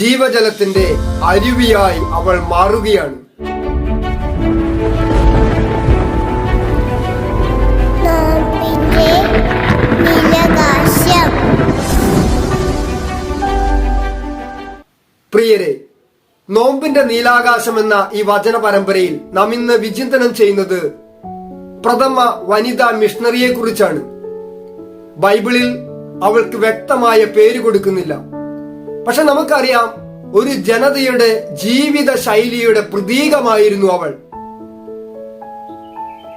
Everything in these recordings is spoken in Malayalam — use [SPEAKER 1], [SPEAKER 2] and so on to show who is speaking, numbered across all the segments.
[SPEAKER 1] ജീവജലത്തിന്റെ അരുവിയായി അവൾ മാറുകയാണ്. പ്രിയരെ നോമ്പിന്റെ നീലാകാശം. എന്ന ഈ വചന പരമ്പരയിൽ നാം ഇന്ന് വിചിന്തനം ചെയ്യുന്നത് പ്രഥമ വനിതാ മിഷണറിയെ കുറിച്ചാണ് ബൈബിളിൽ അവൾക്ക് വ്യക്തമായ പേര് കൊടുക്കുന്നില്ല. പക്ഷെ നമുക്കറിയാം ഒരു ജനതയുടെ ജീവിത ശൈലിയുടെ പ്രതീകമായിരുന്നു അവൾ.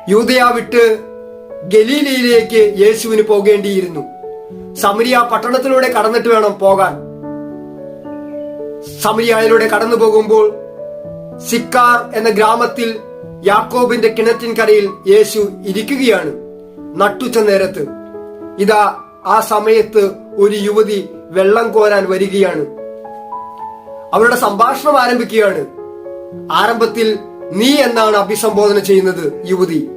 [SPEAKER 1] യൂതയ വിട്ട് ഗലീലയിലേക്ക് യേശുവിന് പോകേണ്ടിയിരുന്നു. സമരിയ പട്ടണത്തിലൂടെ കടന്നിട്ട് വേണം പോകാൻ. സമരിയായിലൂടെ കടന്നു പോകുമ്പോൾ സിക്കാർ എന്ന ഗ്രാമത്തിൽ യാക്കോബിന്റെ കിണറ്റിൻകരയിൽ യേശു ഇരിക്കുകയാണ് നട്ടുച്ച നേരത്ത്. ഇതാ ആ സമയത്ത് ഒരു യുവതി വെള്ളം കോരാൻ വരികയാണ്. അവരുടെ സംഭാഷണം ആരംഭിക്കുകയാണ്. ആരംഭത്തിൽ നീ എന്നാണ് അഭിസംബോധന ചെയ്യുന്നത് യുവതി.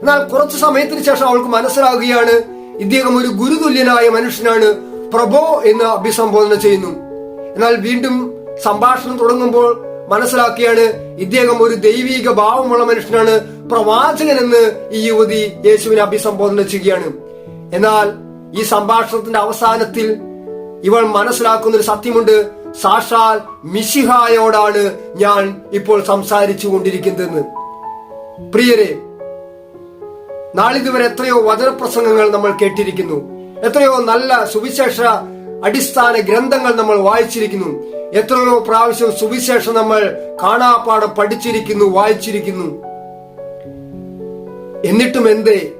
[SPEAKER 1] എന്നാൽ കുറച്ചു സമയത്തിന് ശേഷം അവൾക്ക് മനസ്സിലാകുകയാണ് ഇദ്ദേഹം ഒരു ഗുരുതുല്യനായ മനുഷ്യനാണ് പ്രഭോ എന്ന് അഭിസംബോധന ചെയ്യുന്നു. എന്നാൽ വീണ്ടും സംഭാഷണം തുടങ്ങുമ്പോൾ മനസ്സിലാക്കിയാണ് ഇദ്ദേഹം ഒരു ദൈവിക ഭാവമുള്ള മനുഷ്യനാണ് പ്രവാചകൻ എന്ന് ഈ യുവതി യേശുവിനെ അഭിസംബോധന ചെയ്യുകയാണ്. എന്നാൽ ഈ സംഭാഷണത്തിന്റെ അവസാനത്തിൽ ഇവൾ മനസ്സിലാക്കുന്ന ഒരു സത്യമുണ്ട്. സാക്ഷാൽ മിശിഹായോടാണ് ഞാൻ ഇപ്പോൾ സംസാരിച്ചു കൊണ്ടിരിക്കുന്നതെന്ന്. പ്രിയരെ നാളിതുവരെ എത്രയോ വചനപ്രസംഗങ്ങൾ നമ്മൾ കേട്ടിരിക്കുന്നു. എത്രയോ നല്ല സുവിശേഷ അടിസ്ഥാന ഗ്രന്ഥങ്ങൾ നമ്മൾ വായിച്ചിരിക്കുന്നു. എത്രയോ പ്രാവശ്യം സുവിശേഷം നമ്മൾ കാണാപ്പാടം പഠിച്ചിരിക്കുന്നു വായിച്ചിരിക്കുന്നു. എന്നിട്ടും എന്തേ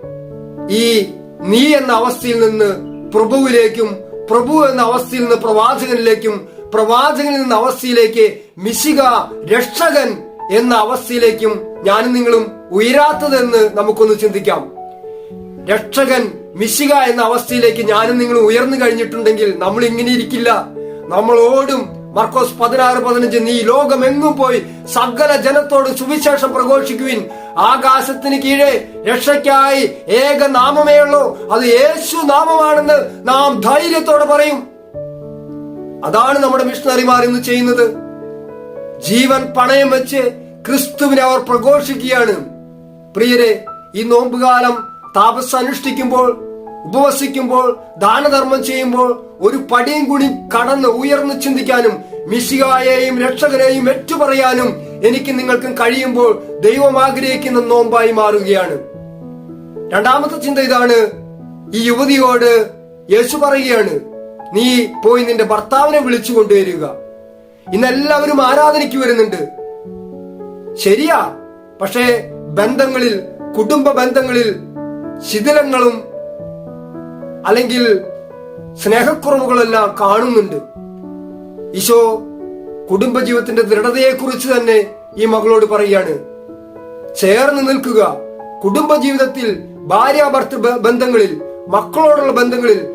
[SPEAKER 1] ഈ നീ എന്ന അവസ്ഥയിൽ നിന്ന് പ്രഭുവിലേക്കും പ്രഭു എന്ന അവസ്ഥയിൽ നിന്ന് പ്രവാചകനിലേക്കും പ്രവാചകനിൽ നിന്ന് അവസ്ഥയിലേക്ക് മിശിക രക്ഷകൻ എന്ന അവസ്ഥയിലേക്കും ഞാനും നിങ്ങളും ഉയരാത്തതെന്ന് നമുക്കൊന്ന് ചിന്തിക്കാം. രക്ഷകൻ മിശിക എന്ന അവസ്ഥയിലേക്ക് ഞാനും നിങ്ങളും ഉയർന്നു കഴിഞ്ഞിട്ടുണ്ടെങ്കിൽ നമ്മൾ ഇങ്ങനെ ഇരിക്കില്ല. നമ്മളോടും മർക്കോസ് പതിനാറ് പതിനഞ്ച് നീ ലോകമെങ്ങും പോയി സകല ജനത്തോട് സുവിശേഷം പ്രഘോഷിക്കുവിൻ. ആകാശത്തിന് കീഴെ രക്ഷയ്ക്കായി ഏക നാമമേ ഉള്ളൂ. അത് യേശു നാമമാണെന്ന് നാം ധൈര്യത്തോടെ പറയും. അതാണ് നമ്മുടെ മിഷണറിമാർ ഇന്ന് ചെയ്യുന്നത്. ജീവൻ പണയം വെച്ച് ക്രിസ്തുവിനെ അവർ പ്രഘോഷിക്കുകയാണ്. പ്രിയരെ ഈ നോമ്പുകാലം താപസ് അനുഷ്ഠിക്കുമ്പോൾ ഉപവസിക്കുമ്പോൾ ദാനധർമ്മം ചെയ്യുമ്പോൾ ഒരു പടിയും കൂടി കടന്ന് ഉയർന്ന് ചിന്തിക്കാനും മിശികായെയും രക്ഷകരെയും ഏറ്റുപറയാനും എനിക്ക് നിങ്ങൾക്കും കഴിയുമ്പോൾ ദൈവം ആഗ്രഹിക്കുന്ന നോമ്പായി മാറുകയാണ്. രണ്ടാമത്തെ ചിന്ത ഇതാണ്. ഈ യുവതിയോട് യേശു പറയുകയാണ് നീ പോയി നിന്റെ ഭർത്താവിനെ വിളിച്ചു കൊണ്ടുവരിക. ഇന്ന് എല്ലാവരും ആരാധനയ്ക്ക് വരുന്നുണ്ട്. ശരിയാ. പക്ഷേ ബന്ധങ്ങളിൽ കുടുംബ ബന്ധങ്ങളിൽ ശിഥിലങ്ങളും അല്ലെങ്കിൽ സ്നേഹക്കുറവുകളെല്ലാം കാണുന്നുണ്ട്. ഈശോ കുടുംബജീവിതത്തിന്റെ ദൃഢതയെക്കുറിച്ച് തന്നെ ഈ മകളോട് പറയുകയാണ് ചേർന്ന് നിൽക്കുക. കുടുംബജീവിതത്തിൽ ഭാര്യ ഭർത്തൃ ബന്ധങ്ങളിൽ മക്കളോടുള്ള ബന്ധങ്ങളിൽ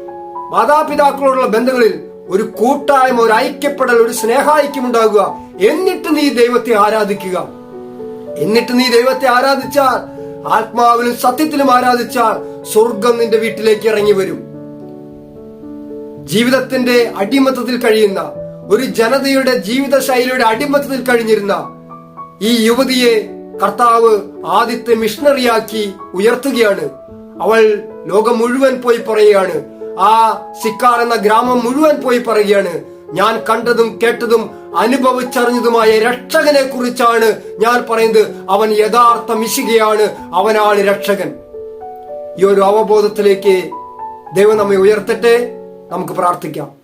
[SPEAKER 1] മാതാപിതാക്കളോടുള്ള ബന്ധങ്ങളിൽ ഒരു കൂട്ടായ്മ ഒരു ഐക്യപ്പെടൽ ഒരു സ്നേഹായിക്യം ഉണ്ടാകുക. എന്നിട്ട് നീ ദൈവത്തെ ആരാധിക്കുക. എന്നിട്ട് നീ ദൈവത്തെ ആരാധിച്ചാൽ ആത്മാവിലും സത്യത്തിലും ആരാധിച്ചാൽ സ്വർഗം നിന്റെ വീട്ടിലേക്ക് ഇറങ്ങി വരും. ജീവിതത്തിന്റെ അടിമത്തത്തിൽ കഴിയുന്ന ഒരു ജനതയുടെ ജീവിത ശൈലിയുടെ അടിമത്തത്തിൽ കഴിഞ്ഞിരുന്ന ഈ യുവതിയെ കർത്താവ് ആദ്യത്തെ മിഷണറിയാക്കി ഉയർത്തുകയാണ്. അവൾ ലോകം മുഴുവൻ പോയി പറയുകയാണ്. ആ സിക്കാർ എന്ന ഗ്രാമം മുഴുവൻ പോയി പറയുകയാണ്. ഞാൻ കണ്ടതും കേട്ടതും അനുഭവിച്ചറിഞ്ഞതുമായ രക്ഷകനെ കുറിച്ചാണ് ഞാൻ പറയുന്നത്. അവൻ യഥാർത്ഥ മിശികയാണ്. അവനാണ് രക്ഷകൻ. ഈ ഒരു അവബോധത്തിലേക്ക് ദൈവം നമ്മെ ഉയർത്തട്ടെ. നമുക്ക് പ്രാർത്ഥിക്കാം.